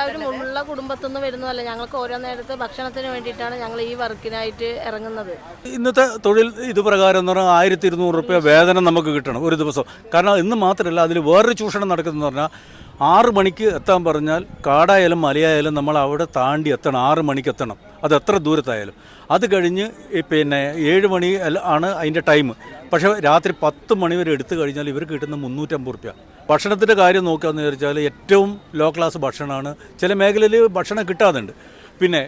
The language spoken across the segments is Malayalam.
എല്ലാവരും ഉള്ള കുടുംബത്തിൽ നിന്ന് വരുന്നതല്ല. ഞങ്ങൾക്ക് ഓരോ നേരത്തെ ഭക്ഷണത്തിന് വേണ്ടിയിട്ടാണ് ഞങ്ങൾ ഈ വർക്കിനായിട്ട് ഇറങ്ങുന്നത്. ഇന്നത്തെ തൊഴിൽ ഇത് പ്രകാരം എന്ന് പറഞ്ഞാൽ ആയിരത്തി ഇരുന്നൂറ് റുപ്യ വേതനം നമുക്ക് കിട്ടണം ഒരു ദിവസം. കാരണം ഇന്ന് മാത്രമല്ല അതിൽ വേറൊരു ചൂഷണം നടക്കുന്നതെന്ന് പറഞ്ഞാൽ ആറ് മണിക്ക് എത്താൻ പറഞ്ഞാൽ കാടായാലും മലയായാലും നമ്മൾ അവിടെ താണ്ടി എത്തണം. ആറ് മണിക്ക് എത്തണം. അത് എത്ര ദൂരത്തായാലും. അത് കഴിഞ്ഞ് പിന്നെ ഏഴ് മണി ആണ് അതിന്റെ ടൈം. പക്ഷേ രാത്രി പത്ത് മണി വരെ എടുത്തു കഴിഞ്ഞാൽ ഇവർ കിട്ടുന്ന മുന്നൂറ്റമ്പത് റുപ്യ. ഭക്ഷണത്തിന്റെ കാര്യം നോക്കുകയെന്ന് വിചാരിച്ചാൽ ഏറ്റവും ലോ ക്ലാസ് ഭക്ഷണമാണ്. ചില മേഖലയിൽ ഭക്ഷണം കിട്ടാതുണ്ട്. പിന്നെ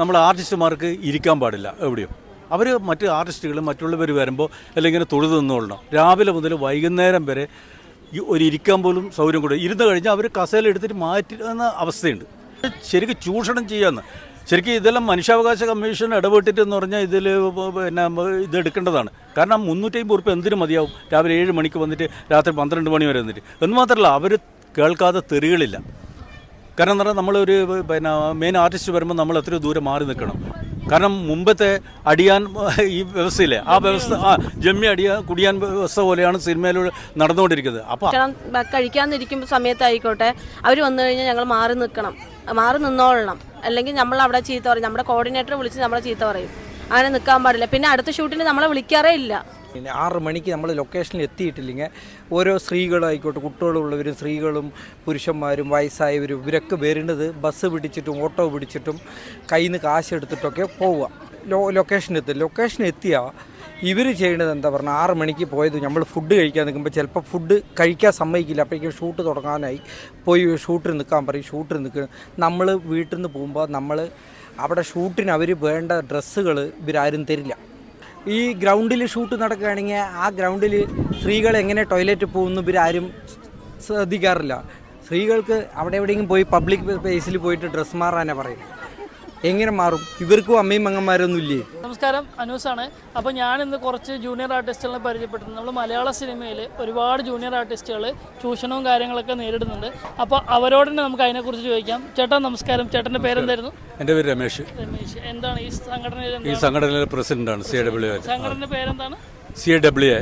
നമ്മൾ ആർട്ടിസ്റ്റുമാർക്ക് ഇരിക്കാൻ പാടില്ല എവിടെയും. അവർ മറ്റ് ആർട്ടിസ്റ്റുകൾ മറ്റുള്ളവർ വരുമ്പോൾ അല്ലെങ്കിൽ തൊഴുതു നിന്നോളണം രാവിലെ മുതൽ വൈകുന്നേരം വരെ ഒരു ഇരിക്കാൻ പോലും സൗകര്യം കൂടും ഇരുന്ന് കഴിഞ്ഞാൽ അവർ കസേല എടുത്തിട്ട് മാറ്റുന്ന അവസ്ഥയുണ്ട്. ശരിക്കും ചൂഷണം ചെയ്യാന്ന് ശരിക്കും ഇതെല്ലാം മനുഷ്യാവകാശ കമ്മീഷൻ ഇടപെട്ടിട്ട് എന്ന് പറഞ്ഞാൽ ഇതിൽ പിന്നെ ഇത് എടുക്കേണ്ടതാണ്. കാരണം മുന്നൂറ്റി അമ്പത് ഉറുപ്പ് എന്തിനു മതിയാവും? രാവിലെ ഏഴ് മണിക്ക് വന്നിട്ട് രാത്രി പന്ത്രണ്ട് മണി വരെ വന്നിട്ട്. എന്ന് മാത്രമല്ല അവർ കേൾക്കാതെ തെറികളില്ല. കാരണം എന്ന് പറഞ്ഞാൽ നമ്മളൊരു പിന്നെ മെയിൻ ആർട്ടിസ്റ്റ് വരുമ്പോൾ നമ്മൾ എത്ര ദൂരം മാറി നിൽക്കണം. കാരണം മുമ്പത്തെ അടിയാൻ ഈ വ്യവസ്ഥയില്ലേ? ആ വ്യവസ്ഥ ആ ജമ്മി അടിയാൻ കുടിയാൻ വ്യവസ്ഥ പോലെയാണ് സിനിമയിലൂടെ നടന്നുകൊണ്ടിരിക്കുന്നത്. അപ്പോൾ കഴിക്കാനിരിക്കുമ്പോൾ സമയത്തായിക്കോട്ടെ അവർ വന്നു കഴിഞ്ഞാൽ ഞങ്ങൾ മാറി നിൽക്കണം. മാറി നിന്നോളണം. അല്ലെങ്കിൽ നമ്മൾ അവിടെ ചീത്ത പറയും. നമ്മുടെ കോർഡിനേറ്റർ വിളിച്ച് നമ്മളെ ചീത്ത പറയും. അങ്ങനെ നിൽക്കാൻ പാടില്ല. പിന്നെ അടുത്ത ഷൂട്ടിന് നമ്മളെ വിളിക്കാറേ ഇല്ല. പിന്നെ ആറ് മണിക്ക് നമ്മൾ ലൊക്കേഷനിൽ എത്തിയിട്ടില്ലെങ്കിൽ ഓരോ സ്ത്രീകളായിക്കോട്ടെ കുട്ടികളുള്ളവരും സ്ത്രീകളും പുരുഷന്മാരും വയസ്സായവരും ഇവരൊക്കെ വരുന്നത് ബസ് പിടിച്ചിട്ടും ഓട്ടോ പിടിച്ചിട്ടും കയ്യിൽ നിന്ന് കാശ് എടുത്തിട്ടൊക്കെ പോവുക. ലൊ ലൊക്കേഷനെത്തും എത്തിയാൽ ഇവർ ചെയ്യണത് എന്താ പറഞ്ഞാൽ ആറ് മണിക്ക് പോയത് നമ്മൾ ഫുഡ് കഴിക്കാൻ നിൽക്കുമ്പോൾ ചിലപ്പോൾ ഫുഡ് കഴിക്കാൻ സമ്മതിക്കില്ല. അപ്പോഴേക്കും ഷൂട്ട് തുടങ്ങാനായി. പോയി ഷൂട്ടിൽ നിൽക്കാൻ പറയും. ഷൂട്ടിൽ നിൽക്കുക നമ്മൾ വീട്ടിൽ നിന്ന് പോകുമ്പോൾ നമ്മൾ അവിടെ ഷൂട്ടിന് അവർ വേണ്ട ഡ്രസ്സുകൾ ഇവരാരും തരില്ല. ഈ ഗ്രൗണ്ടിൽ ഷൂട്ട് നടക്കുകയാണെങ്കിൽ ആ ഗ്രൗണ്ടിൽ സ്ത്രീകൾ എങ്ങനെ ടോയ്ലറ്റ് പോകുന്നു ഇവരാരും ശ്രദ്ധിക്കാറില്ല. സ്ത്രീകൾക്ക് അവിടെ എവിടെയെങ്കിലും പോയി പബ്ലിക് പ്ലേസിൽ പോയിട്ട് ഡ്രസ്സ് മാറാനാണ് പറയുന്നത് എങ്ങനെ മാറും? ഇവർക്കും അമ്മയും മങ്ങന്മാരൊന്നും ഇല്ലേ? നമസ്കാരം അനൂസാണ്. അപ്പോൾ ഞാൻ ഇന്ന് കുറച്ച് ജൂനിയർ ആർട്ടിസ്റ്റുകളെ പരിചയപ്പെട്ടു നമ്മൾ മലയാള സിനിമയിൽ ഒരുപാട് ജൂനിയർ ആർട്ടിസ്റ്റുകൾ ചൂഷണവും കാര്യങ്ങളൊക്കെ നേരിടുന്നുണ്ട്. അപ്പോൾ അവരോട് തന്നെ നമുക്ക് അതിനെക്കുറിച്ച് ചോദിക്കാം. ചേട്ടാ നമസ്കാരം. ചേട്ടന്റെ പേരെന്തായിരുന്നു? എന്റെ പേര് രമേശ്. രമേശ്. എന്താണ് ഈ സംഘടനയിൽ ഈ സംഘടനയിലെ പ്രസിഡന്റാണ് സി ഡബ്ല്യു സംഘടനയുടെ പേരെന്താണ്? സി ഡബ്ല്യു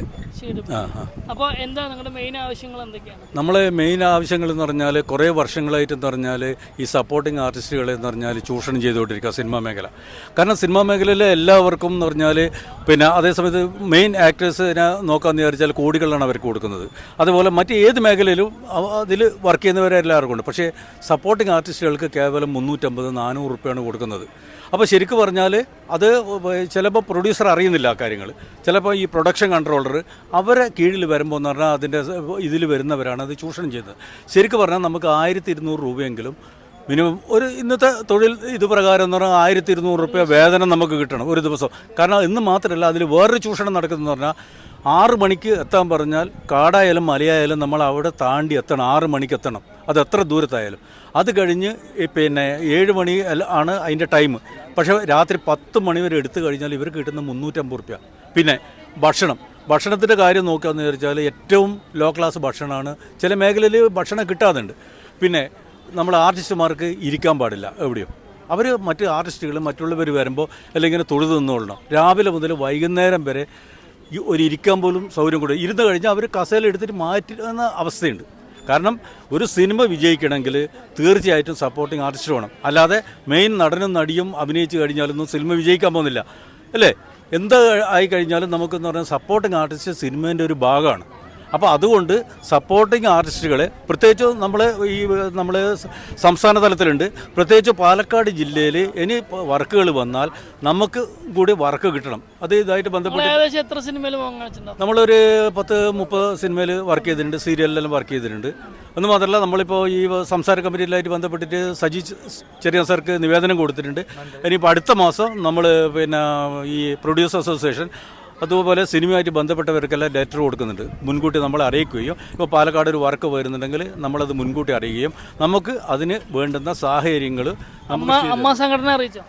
അപ്പോൾ എന്താ നിങ്ങളുടെ മെയിൻ ആവശ്യങ്ങൾ എന്തൊക്കെയാണ്? നമ്മളെ മെയിൻ ആവശ്യങ്ങൾ എന്ന് പറഞ്ഞാൽ കുറേ വർഷങ്ങളായിട്ട് എന്ന് പറഞ്ഞാൽ ഈ സപ്പോർട്ടിങ് ആർട്ടിസ്റ്റുകളെ എന്ന് പറഞ്ഞാൽ ചൂഷണം ചെയ്തുകൊണ്ടിരിക്കുക സിനിമാ മേഖല. കാരണം സിനിമാ മേഖലയിലെ എല്ലാവർക്കും എന്ന് പറഞ്ഞാൽ പിന്നെ അതേസമയത്ത് മെയിൻ ആക്ടേഴ്സിനെ നോക്കാമെന്ന് വിചാരിച്ചാൽ കോടികളാണ് അവർക്ക് കൊടുക്കുന്നത്. അതുപോലെ മറ്റ് ഏത് മേഖലയിലും അതിൽ വർക്ക് ചെയ്യുന്നവരെ എല്ലാവർക്കും ഉണ്ട്. പക്ഷേ സപ്പോർട്ടിങ് ആർട്ടിസ്റ്റുകൾക്ക് കേവലം മുന്നൂറ്റമ്പത് നാനൂറ് റുപ്യാണ് കൊടുക്കുന്നത്. അപ്പോൾ ശരിക്കും പറഞ്ഞാൽ അത് ചിലപ്പോൾ പ്രൊഡ്യൂസർ അറിയുന്നില്ല ആ കാര്യങ്ങൾ ചിലപ്പോൾ ഈ പ്രൊഡക്ഷൻ കൺട്രോളർ അവരെ കീഴിൽ വരുമ്പോൾ എന്ന് പറഞ്ഞാൽ അതിന്റെ ഇതിൽ വരുന്നവരാണ് അത് ചൂഷണം ചെയ്യുന്നത് ശരിക്കും പറഞ്ഞാൽ നമുക്ക് ആയിരത്തി ഇരുന്നൂറ് രൂപയെങ്കിലും മിനിമം ഒരു ഇന്നത്തെ തൊഴിൽ ഇത് പ്രകാരം എന്ന് പറഞ്ഞാൽ ആയിരത്തി ഇരുന്നൂറ് റുപ്യ വേതനം നമുക്ക് കിട്ടണം ഒരു ദിവസം. കാരണം ഇന്ന് മാത്രമല്ല അതിൽ വേറൊരു ചൂഷണം നടക്കുന്നതെന്ന് പറഞ്ഞാൽ ആറ് മണിക്ക് എത്താൻ പറഞ്ഞാൽ കാടായാലും മലയായാലും നമ്മൾ അവിടെ താണ്ടി എത്തണം. ആറ് മണിക്ക് എത്തണം. അത് എത്ര ദൂരത്തായാലും. അത് കഴിഞ്ഞ് പിന്നെ ഏഴ് മണി ആണ് അതിന്റെ ടൈം. പക്ഷേ രാത്രി പത്ത് മണി വരെ എടുത്തു കഴിഞ്ഞാൽ ഇവർക്ക് കിട്ടുന്ന മുന്നൂറ്റമ്പത് റുപ്യ. പിന്നെ ഭക്ഷണം. ഭക്ഷണത്തിന്റെ കാര്യം നോക്കുകയെന്ന് വിചാരിച്ചാൽ ഏറ്റവും ലോ ക്ലാസ് ഭക്ഷണമാണ്. ചില മേഖലയിൽ ഭക്ഷണം കിട്ടാതുണ്ട് പിന്നെ നമ്മൾ ആർട്ടിസ്റ്റുമാർക്ക് ഇരിക്കാൻ പാടില്ല എവിടെയും. അവർ മറ്റ് ആർട്ടിസ്റ്റുകൾ മറ്റുള്ളവർ വരുമ്പോൾ അല്ലെങ്കിൽ തൊഴുതു നിന്നുകൊള്ളണം രാവിലെ മുതൽ വൈകുന്നേരം വരെ ഒരു ഇരിക്കാൻ പോലും സൗകര്യം കൂടെ ഇരുന്ന് കഴിഞ്ഞാൽ അവർ കസേല എടുത്തിട്ട് മാറ്റുന്ന അവസ്ഥയുണ്ട്. കാരണം ഒരു സിനിമ വിജയിക്കണമെങ്കിൽ തീർച്ചയായിട്ടും സപ്പോർട്ടിങ് ആർട്ടിസ്റ്റ് വേണം. അല്ലാതെ മെയിൻ നടനും നടിയും അഭിനയിച്ച് കഴിഞ്ഞാലൊന്നും സിനിമ വിജയിക്കാൻ പോകുന്നില്ല. അല്ലേ? എന്ത് ആയിക്കഴിഞ്ഞാലും നമുക്കെന്ന് പറഞ്ഞാൽ സപ്പോർട്ടിങ് ആർട്ടിസ്റ്റ് സിനിമേന്റെ ഒരു ഭാഗമാണ്. അപ്പോൾ അതുകൊണ്ട് സപ്പോർട്ടിങ് ആർട്ടിസ്റ്റുകളെ പ്രത്യേകിച്ച് നമ്മൾ ഈ നമ്മൾ സംസ്ഥാന തലത്തിലുണ്ട്. പ്രത്യേകിച്ച് പാലക്കാട് ജില്ലയിൽ ഇനി വർക്കുകൾ വന്നാൽ നമുക്ക് കൂടി വർക്ക് കിട്ടണം. അത് ഇതായിട്ട് ബന്ധപ്പെട്ട് ഏകദേശം എത്ര സിനിമയിൽ നമ്മളൊരു പത്ത് മുപ്പത് സിനിമയിൽ വർക്ക് ചെയ്തിട്ടുണ്ട്. സീരിയലിലെല്ലാം വർക്ക് ചെയ്തിട്ടുണ്ട്. എന്ന് മാത്രമല്ല നമ്മളിപ്പോൾ ഈ സംസാര കമ്പനിയിലായിട്ട് ബന്ധപ്പെട്ടിട്ട് സജി ചെറിയ സാർക്ക് നിവേദനം കൊടുത്തിട്ടുണ്ട്. ഇനിയിപ്പോൾ അടുത്ത മാസം നമ്മൾ പിന്നെ ഈ പ്രൊഡ്യൂസർ അസോസിയേഷൻ അതുപോലെ സിനിമയായിട്ട് ബന്ധപ്പെട്ടവർക്കെല്ലാം ലെറ്റർ കൊടുക്കുന്നുണ്ട്. മുൻകൂട്ടി നമ്മൾ അറിയിക്കുകയും ഇപ്പോൾ പാലക്കാട് ഒരു വർക്ക് വരുന്നുണ്ടെങ്കിൽ നമ്മളത് മുൻകൂട്ടി അറിയുകയും നമുക്ക് അതിന് വേണ്ടുന്ന സാഹചര്യങ്ങൾ അമ്മ അമ്മ സംഘടന അറിയിച്ചോ?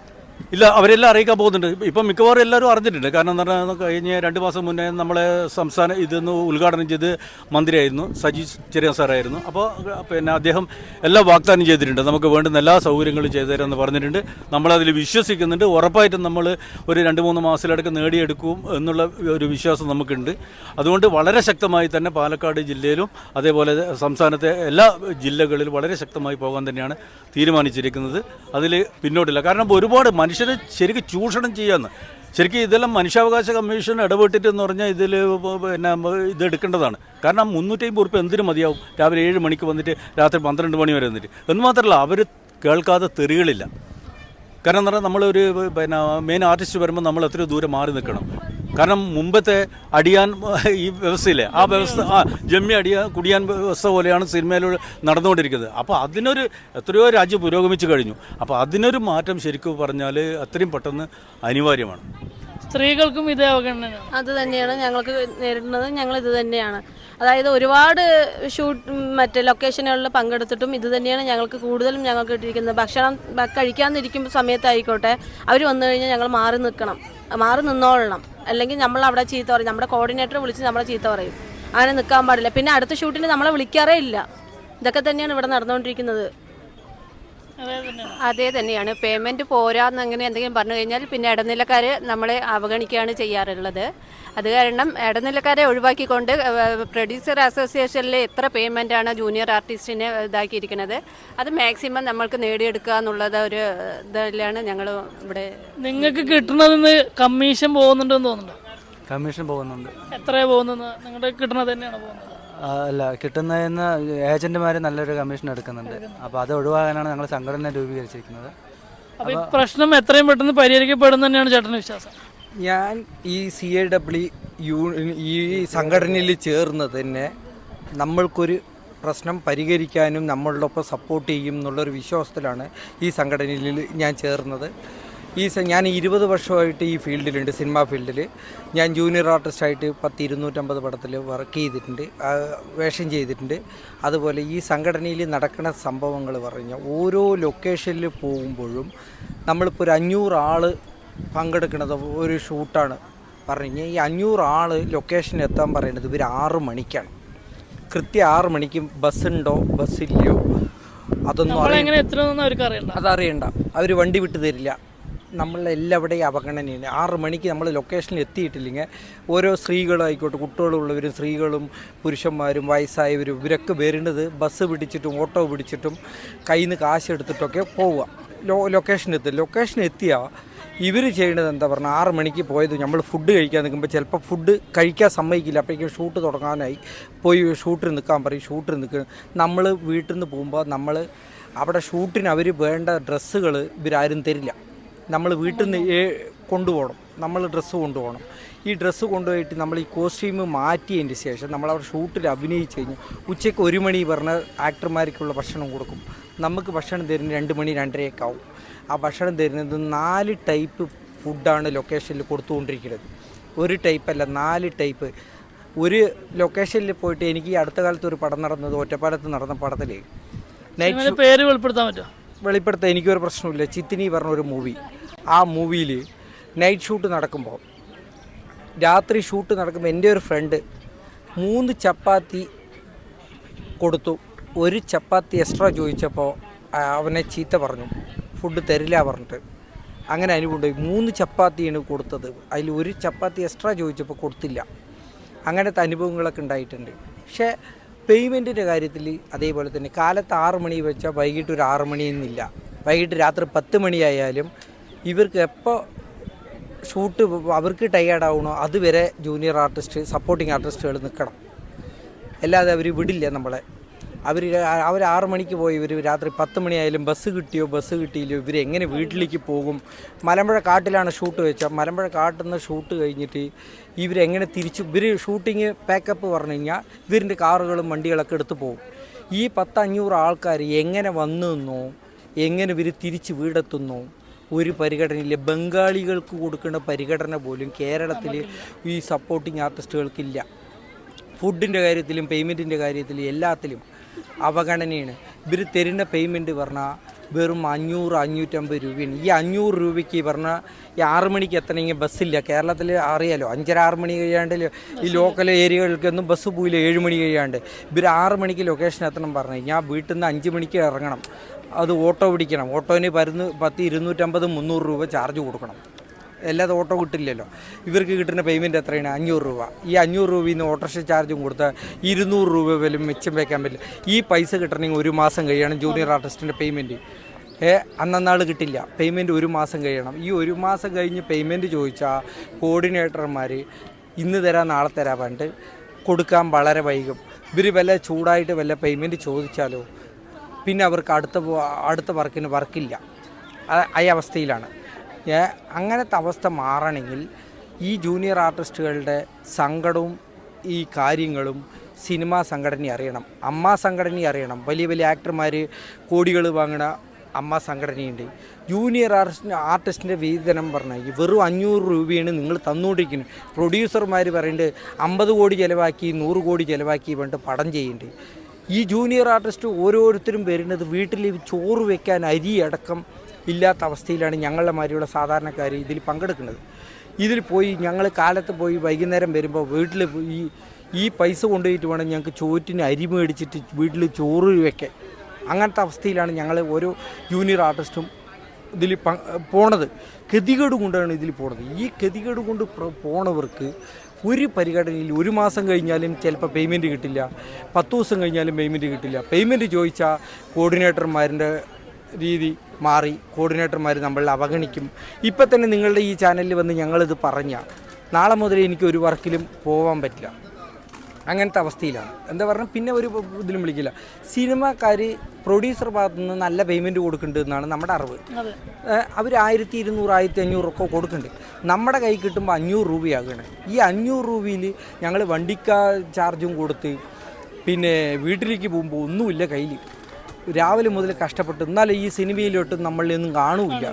ഇല്ല അവരെല്ലാം അറിയിക്കാൻ പോകുന്നുണ്ട്. ഇപ്പം മിക്കവാറും എല്ലാവരും അറിഞ്ഞിട്ടുണ്ട്. കാരണം എന്ന് പറഞ്ഞാൽ കഴിഞ്ഞ രണ്ട് മാസം മുന്നേ നമ്മളെ സംസ്ഥാന ഇതൊന്ന് ഉദ്ഘാടനം ചെയ്ത് മന്ത്രിയായിരുന്നു സജി ചെറിയ സാറായിരുന്നു. അപ്പോൾ പിന്നെ അദ്ദേഹം എല്ലാം വാഗ്ദാനം ചെയ്തിട്ടുണ്ട്. നമുക്ക് വേണ്ടുന്ന എല്ലാ സൗകര്യങ്ങളും ചെയ്തു തരാമെന്ന് പറഞ്ഞിട്ടുണ്ട്. നമ്മളതിൽ വിശ്വസിക്കുന്നുണ്ട്. ഉറപ്പായിട്ടും നമ്മൾ ഒരു രണ്ട് മൂന്ന് മാസത്തിലടക്കം നേടിയെടുക്കും എന്നുള്ള ഒരു വിശ്വാസം നമുക്കുണ്ട്. അതുകൊണ്ട് വളരെ ശക്തമായി തന്നെ പാലക്കാട് ജില്ലയിലും അതേപോലെ സംസ്ഥാനത്തെ എല്ലാ ജില്ലകളിലും വളരെ ശക്തമായി പോകാൻ തന്നെയാണ് തീരുമാനിച്ചിരിക്കുന്നത്. അതിൽ പിന്നോട്ടില്ല. കാരണം ഒരുപാട് മനുഷ്യരെ ശരിക്കും ചൂഷണം ചെയ്യാന്ന്. ശരിക്കും ഇതെല്ലാം മനുഷ്യാവകാശ കമ്മീഷൻ ഇടപെട്ടിട്ട് എന്ന് പറഞ്ഞാൽ ഇതിൽ പിന്നെ ഇത് എടുക്കേണ്ടതാണ്. കാരണം മുന്നൂറ്റി അമ്പത് ഉറുപ്പ് എന്തിനു മതിയാവും? രാവിലെ ഏഴ് മണിക്ക് വന്നിട്ട് രാത്രി പന്ത്രണ്ട് മണി വരെ വന്നിട്ട്. എന്ന് മാത്രമല്ല അവർ കേൾക്കാതെ തെറികളില്ല. കാരണം എന്ന് പറഞ്ഞാൽ നമ്മളൊരു പിന്നെ മെയിൻ ആർട്ടിസ്റ്റ് വരുമ്പോൾ നമ്മൾ എത്രയോ ദൂരം മാറി നിൽക്കണം കാരണം മുമ്പത്തെ അടിയാൻ ഈ വ്യവസ്ഥയില്ലേ ആ വ്യവസ്ഥ ആ ജമ്മി അടിയാൻ കുടിയാൻ വ്യവസ്ഥ പോലെയാണ് സിനിമയിലൂടെ നടന്നുകൊണ്ടിരിക്കുന്നത്. അപ്പോൾ അതിനൊരു എത്രയോ രാജ്യം പുരോഗമിച്ചു കഴിഞ്ഞു. അപ്പോൾ അതിനൊരു മാറ്റം ശരിക്കും പറഞ്ഞാൽ അത്രയും പെട്ടെന്ന് അനിവാര്യമാണ്. സ്ത്രീകൾക്കും ഇതേ അവഗണന അത് തന്നെയാണ് ഞങ്ങൾക്ക് നേരിടുന്നത് ഞങ്ങൾ ഇത് തന്നെയാണ്. അതായത് ഒരുപാട് ഷൂട്ട് മറ്റേ ലൊക്കേഷനുകളിൽ പങ്കെടുത്തിട്ടും ഇത് തന്നെയാണ് ഞങ്ങൾക്ക് കൂടുതലും ഞങ്ങൾക്ക് ഇട്ടിരിക്കുന്നത് ഭക്ഷണം കഴിക്കാമെന്നിരിക്കുമ്പോൾ കഴിക്കാതിരിക്കുമ്പോൾ സമയത്തായിക്കോട്ടെ അവർ വന്നു കഴിഞ്ഞാൽ ഞങ്ങൾ മാറി നിൽക്കണം മാറി നിന്നോളണം. അല്ലെങ്കിൽ നമ്മൾ അവിടെ ചീത്ത പറയും. നമ്മുടെ കോർഡിനേറ്റർ വിളിച്ച് നമ്മളെ ചീത്ത പറയും. അങ്ങനെ നിൽക്കാൻ പാടില്ല. പിന്നെ അടുത്ത ഷൂട്ടിന് നമ്മളെ വിളിക്കാറേ ഇല്ല. ഇതൊക്കെ തന്നെയാണ് ഇവിടെ നടന്നുകൊണ്ടിരിക്കുന്നത്. അതേ തന്നെയാണ്. അതേ തന്നെയാണ്. പേയ്മെന്റ് പോരാന്ന് അങ്ങനെ എന്തെങ്കിലും പറഞ്ഞു കഴിഞ്ഞാൽ പിന്നെ ഇടനിലക്കാർ നമ്മളെ അവഗണിക്കുകയാണ് ചെയ്യാറുള്ളത്. അത് കാരണം ഇടനിലക്കാരെ ഒഴിവാക്കിക്കൊണ്ട് പ്രൊഡ്യൂസർ അസോസിയേഷനിൽ എത്ര പേയ്മെന്റ് ആണ് ജൂനിയർ ആർട്ടിസ്റ്റിനെ ഇതാക്കിയിരിക്കുന്നത്. അത് മാക്സിമം നമ്മൾക്ക് നേടിയെടുക്കുക എന്നുള്ളത് ഒരു ഇതിലാണ് ഞങ്ങൾ ഇവിടെ നിങ്ങൾക്ക് കിട്ടുന്നത് കമ്മീഷൻ പോകുന്നുണ്ടെന്ന് തോന്നുന്നുണ്ടോ? കമ്മീഷൻ പോകുന്നുണ്ട്. എത്രയാണ് പോകുന്നത്? നിങ്ങളുടെ കിട്ടുന്നത് തന്നെയാണ് പോകുന്നത്? അല്ല കിട്ടുന്നതിന് ഏജന്റുമാർ നല്ലൊരു കമ്മീഷൻ എടുക്കുന്നുണ്ട്. അപ്പോൾ അത് ഒഴിവാകാനാണ് ഞങ്ങൾ സംഘടന രൂപീകരിച്ചിരിക്കുന്നത്. അപ്പോൾ ഈ പ്രശ്നം എത്രയും പെട്ടെന്ന് പരിഹരിക്കപ്പെടും തന്നെയാണ് ചേട്ടന്റെ വിശ്വാസം. ഞാൻ ഈ സി എ ഡബ്ല്യു യൂ ഈ സംഘടനയിൽ ചേർന്നത് തന്നെ നമ്മൾക്കൊരു പ്രശ്നം പരിഹരിക്കാനും നമ്മളോടൊപ്പം ഒപ്പം സപ്പോർട്ട് ചെയ്യും എന്നുള്ളൊരു വിശ്വാസത്തിലാണ് ഈ സംഘടനയിൽ ഞാൻ ചേർന്നത്. ഈ ഞാൻ ഇരുപത് വർഷമായിട്ട് ഈ ഫീൽഡിലുണ്ട് സിനിമാ ഫീൽഡിൽ ഞാൻ ജൂനിയർ ആർട്ടിസ്റ്റായിട്ട് പത്ത് ഇരുന്നൂറ്റമ്പത് പടത്തിൽ വർക്ക് ചെയ്തിട്ടുണ്ട് വേഷം ചെയ്തിട്ടുണ്ട്. അതുപോലെ ഈ സംഘടനയിൽ നടക്കുന്ന സംഭവങ്ങൾ പറഞ്ഞ ഓരോ ലൊക്കേഷനിൽ പോകുമ്പോഴും നമ്മളിപ്പോൾ ഒരു അഞ്ഞൂറ് ആൾ പങ്കെടുക്കുന്നത് ഒരു ഷൂട്ടാണ് പറഞ്ഞു. ഈ അഞ്ഞൂറ് ആൾ ലൊക്കേഷനിൽ എത്താൻ പറയുന്നത് ഇവർ ആറ് മണിക്കാണ്. കൃത്യം ആറ് മണിക്ക് ബസ്സുണ്ടോ ബസ്സില്ലയോ അതൊന്നും അതറിയണ്ട. അവർ വണ്ടി വിട്ട് തരില്ല. നമ്മളെല്ലാവിടെയും അവഗണനയാണ് ആറ് മണിക്ക് നമ്മൾ ലൊക്കേഷനിൽ എത്തിയിട്ടില്ലെങ്കിൽ ഓരോ സ്ത്രീകളായിക്കോട്ടെ കുട്ടികളുള്ളവരും സ്ത്രീകളും പുരുഷന്മാരും വയസ്സായവരും ഇവരൊക്കെ വരുന്നത് ബസ് പിടിച്ചിട്ടും ഓട്ടോ പിടിച്ചിട്ടും കയ്യിൽ നിന്ന് കാശ് എടുത്തിട്ടൊക്കെ പോവുക. ലോ ലൊക്കേഷൻ എത്തിയാൽ ഇവർ ചെയ്യേണ്ടത് എന്താ പറഞ്ഞാൽ ആറ് മണിക്ക് പോയത് നമ്മൾ ഫുഡ് കഴിക്കാൻ നിൽക്കുമ്പോൾ ചിലപ്പോൾ ഫുഡ് കഴിക്കാൻ സമ്മതിക്കില്ല. അപ്പോഴേക്കും ഷൂട്ട് തുടങ്ങാനായി. പോയി ഷൂട്ടിൽ നിൽക്കാൻ പറയും. ഷൂട്ടിൽ നിൽക്കുക നമ്മൾ വീട്ടിൽ നിന്ന് പോകുമ്പോൾ നമ്മൾ അവിടെ ഷൂട്ടിന് അവർ വേണ്ട ഡ്രസ്സുകൾ ഇവരാരും തരില്ല. നമ്മൾ വീട്ടിൽ നിന്ന് കൊണ്ടുപോകണം. നമ്മൾ ഡ്രസ്സ് കൊണ്ടുപോകണം. ഈ ഡ്രസ്സ് കൊണ്ടുപോയിട്ട് നമ്മൾ ഈ കോസ്റ്റ്യൂം മാറ്റിയതിന്റെ ശേഷം നമ്മൾ അവിടെ ഷൂട്ടിൽ അഭിനയിച്ച് കഴിഞ്ഞ് ഉച്ചയ്ക്ക് ഒരു മണി പറഞ്ഞ ആക്ടർമാർക്കുള്ള ഭക്ഷണം കൊടുക്കും. നമുക്ക് ഭക്ഷണം തരുന്നത് രണ്ട് മണി രണ്ടരയൊക്കെ ആവും. ആ ഭക്ഷണം തരുന്നത് നാല് ടൈപ്പ് ഫുഡാണ് ലൊക്കേഷനിൽ കൊടുത്തുകൊണ്ടിരിക്കുന്നത്. ഒരു ടൈപ്പല്ല നാല് ടൈപ്പ്. ഒരു ലൊക്കേഷനിൽ പോയിട്ട് എനിക്ക് ഈ അടുത്ത കാലത്ത് ഒരു പടം നടന്നത് ഒറ്റപ്പാലത്ത് നടന്ന പടത്തിലേ. പേര് വെളിപ്പെടുത്താൻ പറ്റുമോ? വെളിപ്പെടുത്താൻ എനിക്കൊരു പ്രശ്നമില്ല ചിത്തിനി പറഞ്ഞ ഒരു മൂവി. ആ മൂവിയിൽ നൈറ്റ് ഷൂട്ട് നടക്കുമ്പോൾ രാത്രി ഷൂട്ട് നടക്കുമ്പോൾ എന്റെ ഒരു ഫ്രണ്ട് മൂന്ന് ചപ്പാത്തി കൊടുത്തു. ഒരു ചപ്പാത്തി എക്സ്ട്രാ ചോദിച്ചപ്പോൾ അവനെ ചീത്ത പറഞ്ഞു. ഫുഡ് തരില്ല പറഞ്ഞിട്ട്. അങ്ങനെ അനുഭവമുണ്ടായി മൂന്ന് ചപ്പാത്തിയാണ് കൊടുത്തത്. അതിൽ ഒരു ചപ്പാത്തി എക്സ്ട്രാ ചോദിച്ചപ്പോൾ കൊടുത്തില്ല. അങ്ങനത്തെ അനുഭവങ്ങളൊക്കെ ഉണ്ടായിട്ടുണ്ട്. പക്ഷേ പേയ്മെന്റിന്റെ കാര്യത്തിൽ അതേപോലെ തന്നെ കാലത്ത് ആറ് മണി വെച്ചാൽ വൈകിട്ട് ഒരു ആറ് മണിയെന്നില്ല വൈകിട്ട് രാത്രി പത്ത് മണിയായാലും ഇവർക്ക് എപ്പോൾ ഷൂട്ട് അവർക്ക് ടയേർഡ് ആവണോ അതുവരെ ജൂനിയർ ആർട്ടിസ്റ്റ് സപ്പോർട്ടിങ് ആർട്ടിസ്റ്റുകൾ നിൽക്കണം അല്ലാതെ അവർ വിടില്ല നമ്മളെ. അവർ അവർ ആറു മണിക്ക് പോയി ഇവർ രാത്രി പത്ത് മണിയായാലും ബസ് കിട്ടിയോ ബസ് കിട്ടിയില്ലയോ ഇവർ എങ്ങനെ വീട്ടിലേക്ക് പോകും? മലമ്പുഴ കാട്ടിലാണ് ഷൂട്ട് വെച്ചാൽ മലമ്പുഴ കാട്ടിൽ നിന്ന് ഷൂട്ട് കഴിഞ്ഞിട്ട് ഇവരെങ്ങനെ തിരിച്ച് ഇവർ ഷൂട്ടിങ് പാക്കപ്പ് പറഞ്ഞു കഴിഞ്ഞാൽ ഇവരിന്റെ കാറുകളും വണ്ടികളൊക്കെ എടുത്തു പോകും ഈ പത്തഞ്ഞൂറ് ആൾക്കാർ എങ്ങനെ വന്നു എന്നോ എങ്ങനെ ഇവർ തിരിച്ച് വീടെത്തുന്നു ഒരു പരിഗണനയില്ല ബംഗാളികൾക്ക് കൊടുക്കേണ്ട പരിഗണന പോലും കേരളത്തിൽ ഈ സപ്പോർട്ടിങ് ആർട്ടിസ്റ്റുകൾക്കില്ല ഫുഡിന്റെ കാര്യത്തിലും പേയ്മെന്റിന്റെ കാര്യത്തിലും എല്ലാത്തിലും അവഗണനയാണ്. ഇവർ തരുന്ന പേയ്മെന്റ് പറഞ്ഞാൽ വെറും അഞ്ഞൂറ് അഞ്ഞൂറ്റമ്പത് രൂപയാണ്. ഈ അഞ്ഞൂറ് രൂപയ്ക്ക് ഈ പറഞ്ഞ ഈ ആറ് മണിക്ക് എത്തണമെങ്കിൽ ബസ്സില്ല. കേരളത്തിൽ അറിയാലോ അഞ്ചര ആറ് മണി കഴിയാണ്ട് ഈ ലോക്കൽ ഏരിയകൾക്കൊന്നും ബസ് പോയില്ല ഏഴ് മണി കഴിയാണ്ട്. ഇവർ ആറ് മണിക്ക് ലൊക്കേഷൻ എത്തണം പറഞ്ഞു കഴിഞ്ഞാൽ വീട്ടിൽ നിന്ന് അഞ്ച് മണിക്ക് ഇറങ്ങണം. അത് ഓട്ടോ പിടിക്കണം. ഓട്ടോന് പരുന്ന് പത്ത് ഇരുന്നൂറ്റമ്പത് മുന്നൂറ് രൂപ ചാർജ് കൊടുക്കണം. അല്ലാതെ ഓട്ടോ കിട്ടില്ലല്ലോ. ഇവർക്ക് കിട്ടുന്ന പേയ്മെന്റ് എത്രയാണ്? അഞ്ഞൂറ് രൂപ. ഈ അഞ്ഞൂറ് രൂപയിൽ നിന്ന് ഓട്ടോറിക്ഷ ചാർജും കൊടുത്താൽ ഇരുന്നൂറ് രൂപ പോലും മിച്ചം വയ്ക്കാൻ പറ്റില്ല. ഈ പൈസ കിട്ടണമെങ്കിൽ ഒരു മാസം കഴിയണം. ജൂനിയർ ആർട്ടിസ്റ്റിന്റെ പേയ്മെന്റ് അന്നന്നാൾ കിട്ടില്ല. പേയ്മെന്റ് ഒരു മാസം കഴിയണം. ഈ ഒരു മാസം കഴിഞ്ഞ് പേയ്മെന്റ് ചോദിച്ചാൽ കോർഡിനേറ്റർമാർ ഇന്ന് തരാം നാളെ തരാൻ പറഞ്ഞിട്ട് കൊടുക്കാൻ വളരെ വൈകും. ഇവർ വല്ല ചൂടായിട്ട് വല്ല പേയ്മെന്റ് ചോദിച്ചാലോ പിന്നെ അവർക്ക് അടുത്ത അടുത്ത വർക്കിന് വർക്കില്ല. ആ- അവസ്ഥയിലാണ്. അങ്ങനത്തെ അവസ്ഥ മാറണമെങ്കിൽ ഈ ജൂനിയർ ആർട്ടിസ്റ്റുകളുടെ സങ്കടവും ഈ കാര്യങ്ങളും സിനിമാ സംഘടന അറിയണം. അമ്മ സംഘടന അറിയണം. വലിയ വലിയ ആക്ടർമാർ കോടികൾ വാങ്ങണ അമ്മ സംഘടനയുണ്ട്. ജൂനിയർ ആർട്ടിസ്റ്റ് ആർട്ടിസ്റ്റിന്റെ വേതനം പറഞ്ഞാൽ വെറും അഞ്ഞൂറ് രൂപയാണ് നിങ്ങൾ തന്നുകൊണ്ടിരിക്കുന്നത്. പ്രൊഡ്യൂസർമാർ പറയുന്നുണ്ട് അമ്പത് കോടി ചിലവാക്കി നൂറ് കോടി ചിലവാക്കി പറഞ്ഞിട്ട് പടം ചെയ്യുന്നുണ്ട്. ഈ ജൂനിയർ ആർട്ടിസ്റ്റ് ഓരോരുത്തരും വരുന്നത് വീട്ടിൽ ചോറ് വെക്കാൻ അരി അടക്കം ഇല്ലാത്ത അവസ്ഥയിലാണ് ഞങ്ങളുടെ മാതിരിയുള്ള സാധാരണക്കാർ ഇതിൽ പങ്കെടുക്കുന്നത്. ഇതിൽ പോയി ഞങ്ങൾ കാലത്ത് പോയി വൈകുന്നേരം വരുമ്പോൾ വീട്ടിൽ ഈ ഈ പൈസ കൊണ്ടുപോയിട്ട് വേണം ഞങ്ങൾക്ക് ചോറ്റിന് അരി മേടിച്ചിട്ട് വീട്ടിൽ ചോറ് വെക്കാൻ. അങ്ങനത്തെ അവസ്ഥയിലാണ് ഞങ്ങൾ ഓരോ ജൂനിയർ ആർട്ടിസ്റ്റും ഇതിൽ പോണത്. ഗതികേട് കൊണ്ടാണ് ഇതിൽ പോണത്. ഈ ഗതികേട് കൊണ്ട് പോണവർക്ക് ഒരു പരിഗണനയിൽ ഒരു മാസം കഴിഞ്ഞാലും ചിലപ്പോൾ പേയ്മെന്റ് കിട്ടില്ല. പത്ത് ദിവസം കഴിഞ്ഞാലും പേയ്മെന്റ് കിട്ടില്ല. പേയ്മെന്റ് ചോദിച്ചാൽ കോർഡിനേറ്റർമാരുടെ രീതി മാറി. കോർഡിനേറ്റർമാർ നമ്മളെ അവഗണിക്കും. ഇപ്പം തന്നെ നിങ്ങളുടെ ഈ ചാനലിൽ വന്ന് ഞങ്ങളിത് പറഞ്ഞ നാളെ മുതൽ എനിക്ക് ഒരു വർക്കിലും പോകാൻ പറ്റില്ല. അങ്ങനത്തെ അവസ്ഥയിലാണ്. എന്താ പറഞ്ഞാൽ പിന്നെ ഒരു ഇതിലും വിളിക്കില്ല. സിനിമക്കാർ പ്രൊഡ്യൂസർ ഭാഗത്ത് നിന്ന് നല്ല പേയ്മെന്റ് കൊടുക്കുന്നുണ്ട് എന്നാണ് നമ്മുടെ അറിവ്. അവർ ആയിരത്തി ഇരുന്നൂറ് ആയിരത്തി അഞ്ഞൂറൊക്കെ കൊടുക്കുന്നുണ്ട്. നമ്മുടെ കൈ കിട്ടുമ്പോൾ അഞ്ഞൂറ് രൂപയാകണം. ഈ അഞ്ഞൂറ് രൂപയിൽ ഞങ്ങൾ വണ്ടിക്കാ ചാർജും കൊടുത്ത് പിന്നെ വീട്ടിലേക്ക് പോകുമ്പോൾ ഒന്നുമില്ല കയ്യിൽ രാവിലെ മുതൽ കഷ്ടപ്പെട്ടു. എന്നാലും ഈ സിനിമയിലോട്ട് നമ്മളിലൊന്നും കാണൂല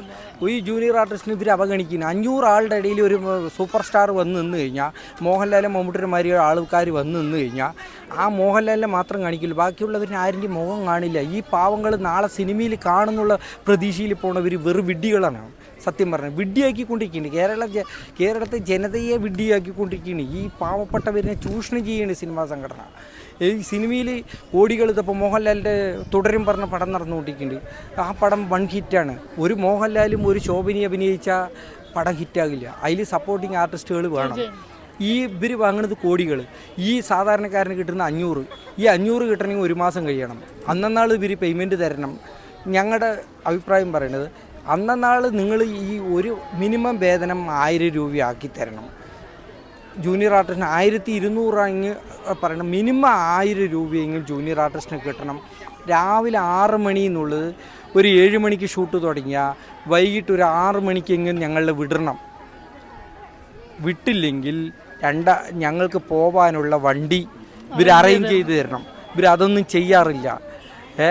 ഈ ജൂനിയർ ആർട്ടിസ്റ്റിന് ഇവർ അവഗണിക്കുന്നു. അഞ്ഞൂറ് ആളുടെ ഇടയിൽ ഒരു സൂപ്പർ സ്റ്റാർ വന്ന് നിന്ന് കഴിഞ്ഞാൽ മോഹൻലാലും മമ്മൂട്ടിമാരി ആൾക്കാർ വന്ന് നിന്ന് കഴിഞ്ഞാൽ ആ മോഹൻലാലിനെ മാത്രം കാണിക്കില്ല ബാക്കിയുള്ളവരിന് ആരിന്റെ മുഖം കാണില്ല. ഈ പാവങ്ങൾ നാളെ സിനിമയിൽ കാണുന്നുള്ള പ്രതീക്ഷയിൽ പോണവർ വെറു വിഡ്ഢികളാണ്. സത്യം പറഞ്ഞാൽ വിഡ്ഢിയാക്കിക്കൊണ്ടിരിക്കുകയാണ് കേരള കേരളത്തെ ജനതയെ വിഡ്ഢിയാക്കിക്കൊണ്ടിരിക്കുകയാണ് ഈ പാവപ്പെട്ടവരിനെ ചൂഷണം ചെയ്യുകയാണ് സിനിമാ സംഘടന. ഈ സിനിമയിൽ കോടികൾ ഇതിപ്പോൾ മോഹൻലാലിന്റെ തുടരും പറഞ്ഞ പടം നടന്നുകൊണ്ടിരിക്കുന്നുണ്ട്. ആ പടം വൺ ഹിറ്റാണ്. ഒരു മോഹൻലാലും ഒരു ശോഭനി അഭിനയിച്ച പടം ഹിറ്റാകില്ല. അതിൽ സപ്പോർട്ടിങ് ആർട്ടിസ്റ്റുകൾ വേണം. ഈ ഇവർ വാങ്ങുന്നത് കോടികൾ ഈ സാധാരണക്കാരന് കിട്ടുന്ന അഞ്ഞൂറ്. ഈ അഞ്ഞൂറ് കിട്ടണമെങ്കിൽ ഒരു മാസം കഴിയണം. അന്നന്നാൾ ഇവർ പേയ്മെന്റ് തരണം. ഞങ്ങളുടെ അഭിപ്രായം പറയുന്നത് അന്നന്നാൾ നിങ്ങൾ ഈ ഒരു മിനിമം വേതനം ആയിരം രൂപയാക്കി തരണം. ജൂനിയർ ആർട്ടിസ്റ്റിന് ആയിരത്തി ഇരുന്നൂറങ്ങ് പറയണം. മിനിമം ആയിരം രൂപയെങ്കിലും ജൂനിയർ ആർട്ടിസ്റ്റിന് കിട്ടണം. രാവിലെ ആറ് മണി എന്നുള്ളത് ഒരു ഏഴ് മണിക്ക് ഷൂട്ട് തുടങ്ങിയാൽ വൈകിട്ട് ഒരു ആറ് മണിക്കെങ്കിലും ഞങ്ങളെ വിടണം. വിട്ടില്ലെങ്കിൽ രണ്ട ഞങ്ങൾക്ക് പോവാനുള്ള വണ്ടി ഇവർ അറേഞ്ച് ചെയ്ത് തരണം. ഇവർ അതൊന്നും ചെയ്യാറില്ല. ഏ?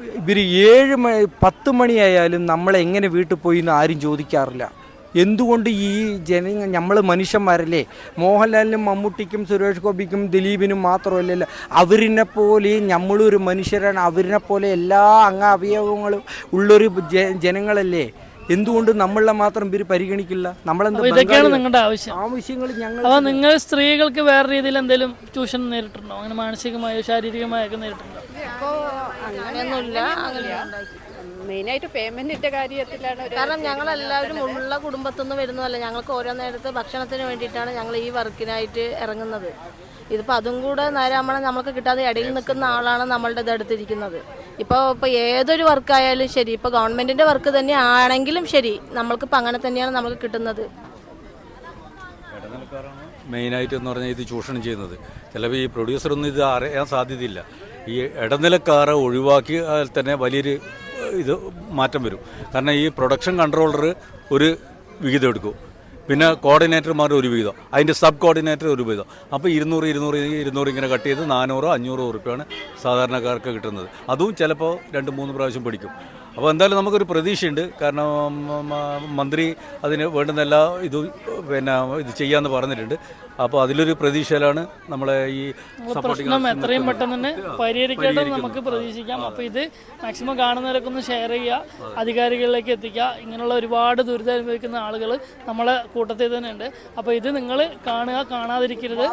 ഇവർ ഏഴ് മണി പത്ത് മണിയായാലും നമ്മളെങ്ങനെ വീട്ടിൽ പോയി എന്ന് ആരും ചോദിക്കാറില്ല. എന്തുകൊണ്ട് ഈ ജന നമ്മൾ മനുഷ്യന്മാരല്ലേ? മോഹൻലാലിനും മമ്മൂട്ടിക്കും സുരേഷ് ഗോപിക്കും ദിലീപിനും മാത്രമല്ലല്ലോ അവരിനെ പോലെ നമ്മളൊരു മനുഷ്യരാണ്. അവരിനെ പോലെ എല്ലാ അംഗ അവയവങ്ങളും ഉള്ളൊരു ജ- ജനങ്ങളല്ലേ? എന്തുകൊണ്ട് നമ്മളെ മാത്രം ഇവർ പരിഗണിക്കില്ല? നമ്മളെന്ത് ഇതൊക്കെയാണ്? നിങ്ങളുടെ ആവശ്യം. ആവശ്യങ്ങൾ ഞങ്ങൾ അപ്പൊ നിങ്ങൾ സ്ത്രീകൾക്ക് വേറെ രീതിയിൽ എന്തെങ്കിലും ട്യൂഷൻ നേരിട്ടുണ്ടോ അങ്ങനെ മാനസികമായോ ശാരീരികമായോ ഒക്കെ നേരിട്ടുണ്ടോ അങ്ങനെയൊന്നുമില്ല. അങ്ങനെ മെയിനായിട്ട് പേയ്മെന്റിന്റെ കാര്യത്തിലാണ് കാരണം ഞങ്ങൾ എല്ലാവരും ഉള്ള കുടുംബത്തിൽ നിന്ന് വരുന്നതല്ല. ഞങ്ങൾക്ക് ഓരോ നേരത്ത് ഭക്ഷണത്തിന് വേണ്ടിയിട്ടാണ് ഞങ്ങൾ ഈ വർക്കിനായിട്ട് ഇറങ്ങുന്നത്. ഇതിപ്പോൾ അതും കൂടെ നേരാമണം നമുക്ക് കിട്ടാതെ ഇടയിൽ നിൽക്കുന്ന ആളാണ് നമ്മളുടെ ഇത് എടുത്തിരിക്കുന്നത്. ഇപ്പോൾ ഇപ്പോൾ ഏതൊരു വർക്കായാലും ശരി ഇപ്പോൾ ഗവൺമെന്റിന്റെ വർക്ക് തന്നെ ആണെങ്കിലും ശരി നമ്മൾക്കിപ്പോൾ അങ്ങനെ തന്നെയാണ് നമുക്ക് കിട്ടുന്നത്. മെയിനായിട്ട് എന്ന് പറഞ്ഞാൽ ഇത് ചൂഷണം ചെയ്യുന്നത്. ചിലപ്പോൾ ഈ പ്രൊഡ്യൂസറൊന്നും ഇത് അറിയാൻ സാധ്യതയില്ല. ഈ ഇടനിലക്കാരെ ഒഴിവാക്കിയാൽ തന്നെ വലിയൊരു ഇത് മാറ്റം വരും. കാരണം ഈ പ്രൊഡക്ഷൻ കൺട്രോളർ ഒരു വിഹിതം എടുക്കും. പിന്നെ കോർഡിനേറ്റർമാർ ഒരു വിഹിതം. അതിന്റെ സബ് കോർഡിനേറ്റർ ഒരു വിഹിതം. അപ്പോൾ ഇരുന്നൂറ് ഇരുന്നൂറ് ഇരുന്നൂറ് ഇങ്ങനെ കട്ട് ചെയ്ത് നാനൂറോ അഞ്ഞൂറോ ഉറുപ്പ്യാണ് സാധാരണക്കാർക്ക് കിട്ടുന്നത്. അതും ചിലപ്പോൾ രണ്ട് മൂന്ന് പ്രാവശ്യം പിടിക്കും. അപ്പോൾ എന്തായാലും നമുക്കൊരു പ്രതീക്ഷയുണ്ട്. കാരണം മന്ത്രി അതിന് വേണ്ടുന്ന എല്ലാ ഇതും പിന്നെ ഇത് ചെയ്യാമെന്ന് പറഞ്ഞിട്ടുണ്ട്. അപ്പോൾ അതിലൊരു പ്രതീക്ഷയിലാണ് നമ്മളെ ഈ സപ്പോർട്ടിംഗ് പ്രശ്നം എത്രയും പെട്ടെന്ന് തന്നെ പരിഹരിക്കേണ്ടത് നമുക്ക് പ്രതീക്ഷിക്കാം. അപ്പോൾ ഇത് മാക്സിമം കാണുന്നവരൊക്കെ ഒന്ന് ഷെയർ ചെയ്യുക അധികാരികളിലേക്ക് എത്തിക്കുക. ഇങ്ങനെയുള്ള ഒരുപാട് ദുരിതം അനുഭവിക്കുന്ന ആളുകൾ നമ്മളെ കൂട്ടത്തിൽ തന്നെ ഉണ്ട്. അപ്പോൾ ഇത് നിങ്ങൾ കാണുക കാണാതിരിക്കരുത്.